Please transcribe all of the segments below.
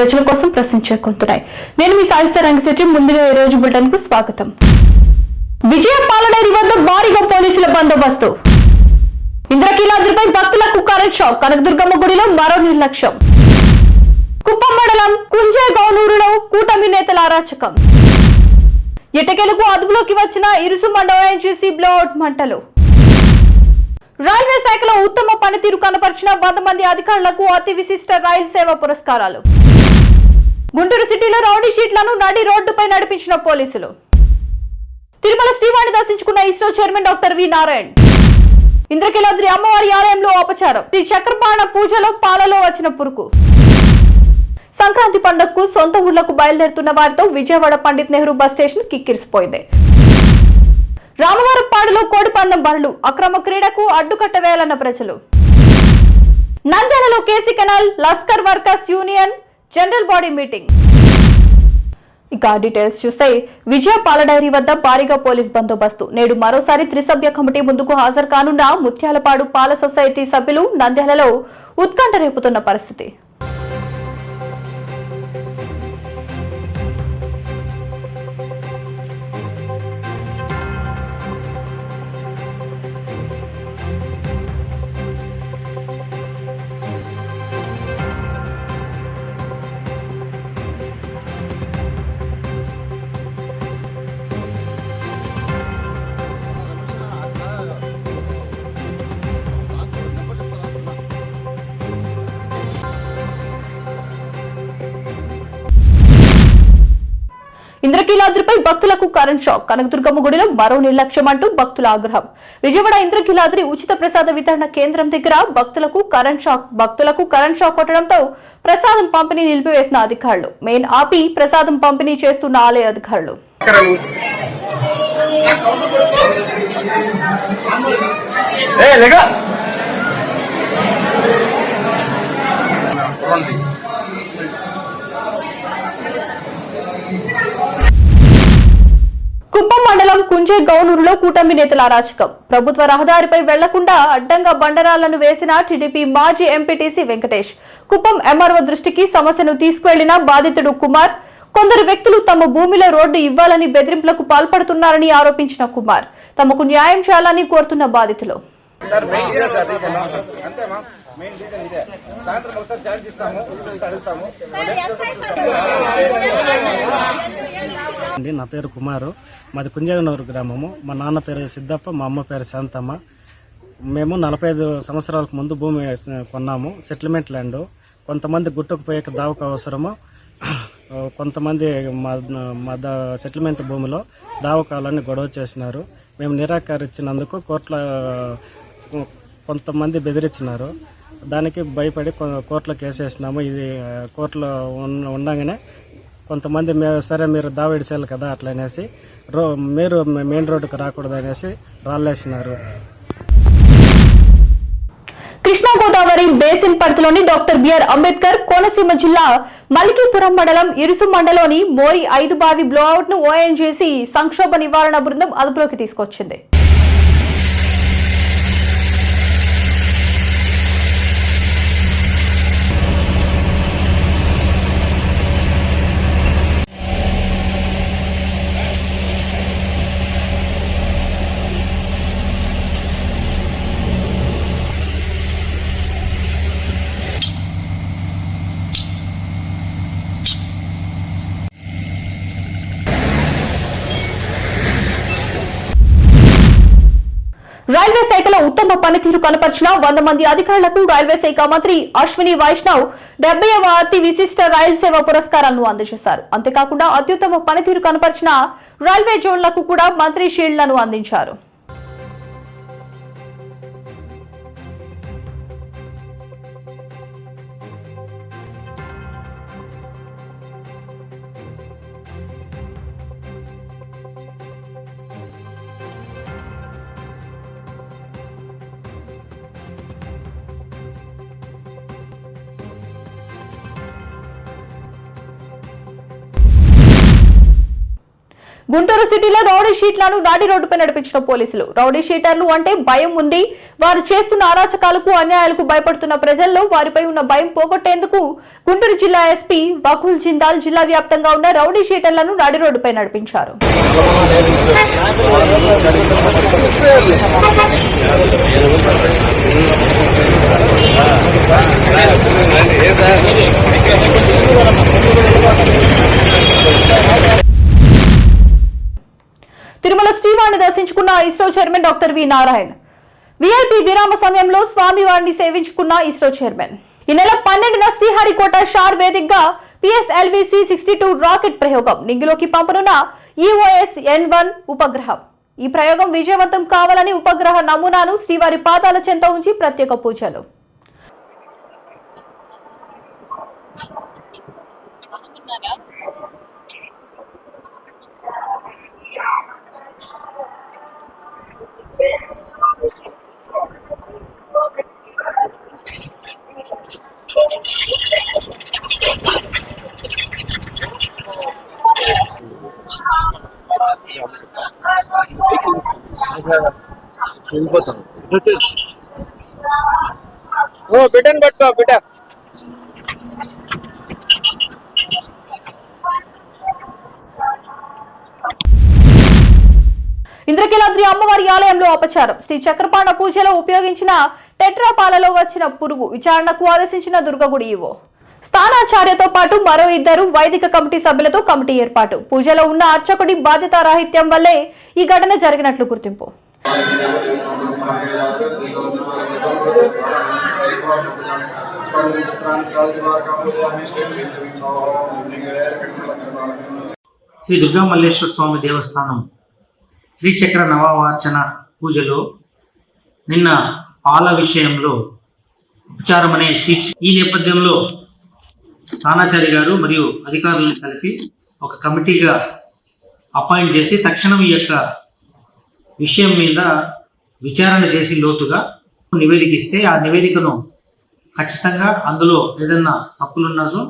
ప్రజల కోసం ప్రశ్నించే కొంటున్నాయి. నేను మీ సాయిస్తా రంగశెట్టి ముందుగా ఈ రోజు బులెటిన్కు స్వాగతం. విజయ పాలనేరి వద్ద భారీగా పోలీసుల బందోబస్తు. ఇంద్రకీలాద్రిపై భక్తులకు కరెంట్ షాక్. కనకదుర్గమ్మ గుడిలో మరో నిర్లక్ష్యం. కుప్పం మండలం కుంజే గౌనూరులో కూటమి నేతల అరాచకం. ఎటకెలకు అదుపులోకి వచ్చిన ఇరుసు మండలం ఎన్జీసీ బ్లౌట్ మంటలు. రైల్వే శాఖలో ఉత్తమ పనితీరు కనపరిచిన వంద మంది అధికారులకు అతి విశిష్ట రైలు సేవ పురస్కారాలు. గుంటూరు సిటీలో రౌడీ షీట్లను నడి రోడ్డుపై నడిపించిన పోలీసులు. తిరుమల శ్రీవాణి దర్శించుకున్న ISRO chairman doctor V Narayan. Indrakeeladri అమ్మవారి ఆలయంలో ఉపచారం శ్రీ చక్రపాణ పూజలో పాలలో వచ్చిన పురుకు సంక్రాంతి పండుగకు సొంత ఊర్లకు బయలుదేరుతున్న వారితో విజయవాడ పండిత్ నెహ్రూ బస్ స్టేషన్ కిక్కిరిసిపోయింది. రామవారపాడులో కోడిపందం బరులు అక్రమ క్రీడకు అడ్డుకట్ట వేయాలన్న ప్రజలు. నంద్యాలలో KC canal Lashkar workers union general body meeting. ఇక డీటెయిల్స్ చూస్తే విజయ పాల డైరీ వద్ద భారీగా పోలీస్ బందోబస్తు. నేడు మరోసారి త్రిసభ్య కమిటీ ముందుకు హాజరు కానున్న ముత్యాలపాడు పాల సొసైటీ సభ్యులు నంద్యాలలో ఉత్కంఠ రేపుతున్న పరిస్థితి. ఇంద్రకీలాద్రిపై భక్తులకు కరెంట్ షాక్. కనకదుర్గమ్మ గుడిలో మరో నిర్లక్ష్యం అంటూ భక్తుల ఆగ్రహం. విజయవాడ ఇంద్రకీలాద్రి ఉచిత ప్రసాద వితరణ కేంద్రం దగ్గర భక్తులకు కరెంట్ షాక్ భక్తులకు కరెంట్ షాక్ కొట్టడంతో ప్రసాదం పంపిణీ నిలిపివేసిన అధికారులు. మెయిన్ ఆపి ప్రసాదం పంపిణీ చేస్తున్న ఆలయ అధికారులు. ఏ కుప్పం మండలం కుంజే గౌనూరులో కూటమి నేతల అరాచకం. ప్రభుత్వ రహదారిపై వెళ్ళకుండా అడ్డంగా బండరాలను వేసిన టీడీపీ మాజీ ఎంపీటీసీ వెంకటేష్. కుప్పం ఎంఆర్ఓ దృష్టికి సమస్యను తీసుకువెళ్ళిన బాధితుడు కుమార్. కొందరు వ్యక్తులు తమ భూమిలో రోడ్డు ఇవ్వాలని బెదిరింపులకు పాల్పడుతున్నారని ఆరోపించిన కుమార్. తమకు న్యాయం చేయాలని కోరుతున్న బాధితులు. మెయిన్ రీజన్ ఇదే. సాయంత్రం ఒకసారి ఛాన్స్ ఇస్తాము ఊళ్ళో అడుగుతాము అండి నా పేరు కుమారు. మాది కుంజగనూరు గ్రామము. మా నాన్న పేరు సిద్ధప్ప మా అమ్మ పేరు శాంతమ్మ. మేము నలభై ఐదు సంవత్సరాలకు ముందు భూమి కొన్నాము. సెటిల్మెంట్ ల్యాండ్ కొంతమంది గుట్టుకు పోయే దావకు అవసరము. కొంతమంది మా మా దా సెటిల్మెంట్ భూమిలో దావకాలని గొడవ చేసినారు. మేము నిరాకరించినందుకు కోర్టులో కొంతమంది బెదిరించినారు. దానికి భయపడి కొ- కోర్టులో కేసు వేసినాము ఇది కోర్టులో ఉండగానే కొంతమంది మే సరే మీరు దావేడిసేయాలి కదా అట్లా అనేసి రో మీరు మెయిన్ రోడ్డుకు రాకూడదు అనేసి రాళ్ళేసినారు. కృష్ణా గోదావరి బేసిన్ పరిధిలోని డాక్టర్ బిఆర్ అంబేద్కర్ కోనసీమ జిల్లా మలికీపురం మండలం ఇరుసు మండలోని మోరి ఐదు బావి బ్లోఅవుట్ను చేసి సంక్షోభ నివారణ బృందం అదుపులోకి తీసుకొచ్చింది. రైల్వే శాఖలో ఉత్తమ పనితీరు కనపరిచిన వంద మంది అధికారులకు రైల్వే శాఖ మంత్రి అశ్విని వైష్ణవ్ డెబ్బైవ అతి విశిష్ట రైల్ సేవ పురస్కారాలను అందజేశారు. అంతేకాకుండా అత్యుత్తమ పనితీరు కనపరిచిన రైల్వే జోన్లకు కూడా మంత్రి షీల్డ్లను అందించారు. గుంటూరు సిటీలో రౌడీ షీట్లను నాటి రోడ్డుపై నడిపించిన పోలీసులు. రౌడీ షీటర్లు అంటే భయం ఉంది. వారు చేస్తున్న అరాచకాలకు అన్యాయాలకు భయపడుతున్న ప్రజల్లో వారిపై ఉన్న భయం పోగొట్టేందుకు గుంటూరు జిల్లా ఎస్పీ వకుల్ జిందాల్ జిల్లా వ్యాప్తంగా ఉన్న రౌడీ షీటర్లను నాడి రోడ్డుపై నడిపించారు. తిరుమల శ్రీవారిని దర్శించుకున్న ISRO chairman doctor V Narayan. VIP విరామ సమయంలో స్వామివారిని సేవించుకున్న ఇస్రో చైర్మన్. ఈ నెల పన్నెండున శ్రీహరికోట షార్ వేదికగా పిఎస్ఎల్విసి సిక్స్టీ టూ రాకెట్ ప్రయోగం నింగిలోకి పంపనున్న ఈఓఎస్ ఎన్ వన్ ఉపగ్రహం. ఈ ప్రయోగం విజయవంతం కావాలని ఉపగ్రహ నమూనాను శ్రీవారి పాదాల చెంత ఉంచి ప్రత్యేక పూజలు. ఓ బిడ్డను పట్టుకో బిడ్డ. ఇంద్రకీలాద్రి అమ్మవారి ఆలయంలో అపచారం. శ్రీ చక్రపాణ పూజలో ఉపయోగించిన టెట్రాపాలలో వచ్చిన పురుగు విచారణకు ఆదేశించిన దుర్గగుడి ఈవో. స్థానాచార్యతో పాటు మరో ఇద్దరు వైదిక కమిటీ సభ్యులతో కమిటీ ఏర్పాటు. పూజలో ఉన్న అర్చకుడి బాధ్యతారాహిత్యం వల్లే ఈ ఘటన జరిగినట్లు గుర్తింపు. శ్రీ దుర్గా మల్లేశ్వర స్వామి దేవస్థానం శ్రీచక్ర నవార్చన పూజలో నిన్న పాల విషయంలో ఉపచారం అనే శీర్ష ఈ నేపథ్యంలో స్థానాచారి గారు మరియు అధికారులను కలిపి ఒక కమిటీగా అపాయింట్ చేసి తక్షణం ఈ యొక్క విషయం మీద విచారణ చేసి లోతుగా నివేదిక ఇస్తే ఆ నివేదికను ఖచ్చితంగా అందులో ఏదన్నా తప్పులున్నాసో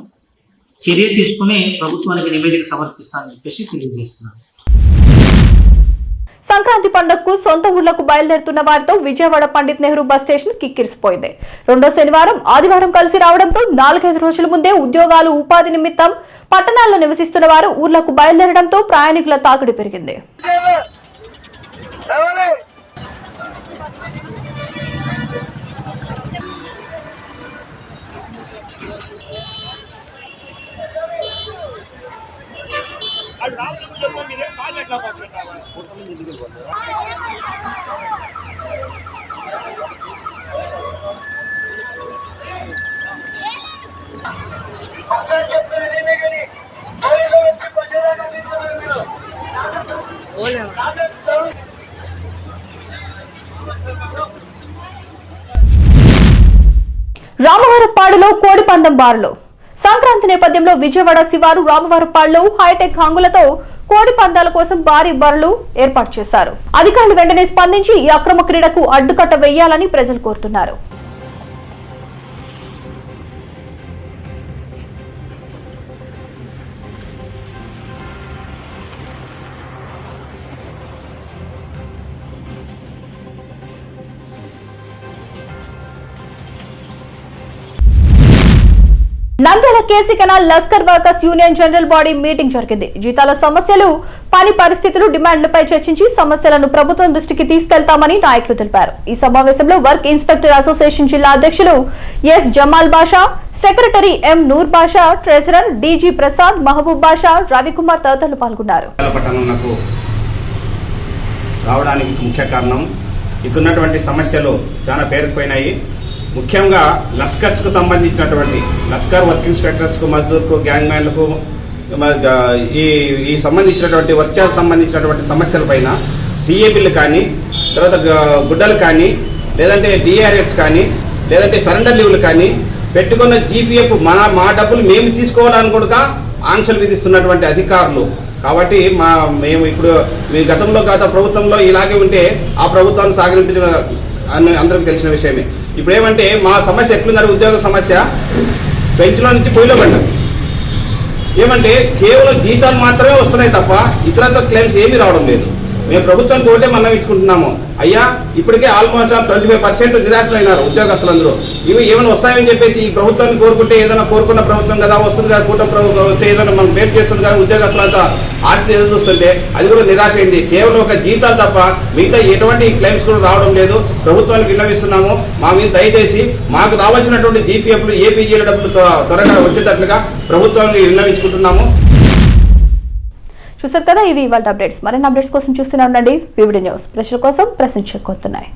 చర్య తీసుకుని ప్రభుత్వానికి నివేదిక సమర్పిస్తానని చెప్పేసి తెలియజేస్తున్నాను. సంక్రాంతి పండుగకు సొంత ఊర్లకు బయలుదేరుతున్న వారితో విజయవాడ పండిత్ నెహ్రూ బస్ స్టేషన్ కిక్కిరిసిపోయింది. రెండో శనివారం ఆదివారం కలిసి రావడంతో నాలుగైదు రోజుల ముందే ఉద్యోగాలు ఉపాధి నిమిత్తం పట్టణాల్లో నివసిస్తున్న వారు ఊర్లకు బయలుదేరడంతో ప్రయాణికుల తాకిడి పెరిగింది. రామవరపాడులో కోడి బారులు బారులో. సంక్రాంతి నేపథ్యంలో విజయవాడ శివారు రామవరపాడులో హైటెక్ హంగులతో కోడి పందాల కోసం భారీ బరులు ఏర్పాటు చేశారు. అధికారులు వెంటనే స్పందించి ఈ అక్రమ క్రీడకు అడ్డుకట్ట వేయాలని ప్రజలు కోరుతున్నారు. Nandyal KC canal Lashkar workers union general body meeting జరిగింది. జీతాల సమస్యలు పని పరిస్థితులు డిమాండ్లపై చర్చించి సమస్యలను ప్రభుత్వం దృష్టికి తీసుకెళ్తామని నాయకులు తెలిపారు. ఈ సమావేశంలో వర్క్ ఇన్స్పెక్టర్ అసోసియేషన్ జిల్లా అధ్యక్షులు S. Jamal Basha secretary M. Noor Basha treasurer DG Prasad Mahaboob Basha Ravikumar తదితరులు పాల్గొన్నారు. రావడానికి ముఖ్య కారణం ఇక్కడున్నటువంటి సమస్యలు చాలా పేరుకుపోయినాయి. ముఖ్యంగా లస్కర్స్కు సంబంధించినటువంటి లస్కర్ వర్క్ ఇన్స్పెక్టర్స్కు మజ్దూర్కు గ్యాంగ్ మ్యాన్లకు ఈ ఈ సంబంధించినటువంటి వర్చర్ సంబంధించినటువంటి సమస్యలపైన టీఏబీలు కానీ తర్వాత గుడ్డలు కానీ లేదంటే డిఆర్ఎస్ కానీ లేదంటే సరెండర్ లీవ్లు కానీ పెట్టుకున్న జీపీఎఫ్ మన మా డబ్బులు మేము తీసుకోవడానికి కూడా ఆంక్షలు విధిస్తున్నటువంటి అధికారులు. కాబట్టి మా మేము ఇప్పుడు మీ గతంలో గత ప్రభుత్వంలో ఇలాగే ఉంటే ఆ ప్రభుత్వాన్ని సాగనిపించిన అందరికి అందరికీ తెలిసిన విషయమే. ఇప్పుడు ఏమంటే మా సమస్య ఎట్లుందంటే ఉద్యోగ సమస్య బెంచ్లో నుంచి పొయ్యిలో పడ్డాం. ఏమంటే కేవలం జీతాలు మాత్రమే వస్తున్నాయి తప్ప ఇతరత్ర క్లెయిమ్స్ ఏమీ రావడం లేదు. మేము ప్రభుత్వం కోటే మనం ఇచ్చుకుంటున్నాము. అయ్యా ఇప్పటికే ఆల్మోస్ట్ ట్వంటీ ఫైవ్ పర్సెంట్ నిరాశలు అయినారు ఉద్యోగస్తులందరూ. ఇవి ఏమైనా వస్తాయని చెప్పేసి ఈ ప్రభుత్వాన్ని కోరుకుంటే ఏదైనా కోరుకున్న ప్రభుత్వం కదా వస్తుంది కదా కూటమి ప్రభుత్వం వస్తే ఏదైనా మనం పేరు చేస్తుంది కానీ ఉద్యోగస్తులంతా ఆస్తి ఎదురు చూస్తుంటే అది కూడా నిరాశ అయింది. కేవలం ఒక జీతాలు తప్ప మిగతా ఎటువంటి క్లెయిమ్స్ కూడా రావడం లేదు. ప్రభుత్వానికి విన్నవిస్తున్నాము. మా మీద దయచేసి మాకు రావాల్సినటువంటి జీపీఎఫ్లు ఏపీజీల డబ్బులు త్వరగా వచ్చేటట్లుగా ప్రభుత్వాన్ని విన్నవించుకుంటున్నాము. చూసారు కదా ఇవి ఇవాళ అప్డేట్స్ మరిన్ని అప్డేట్స్ కోసం చూస్తూనే ఉండండి. VVD news. ప్రజల కోసం ప్రశ్నించే కొత్తున్నాయి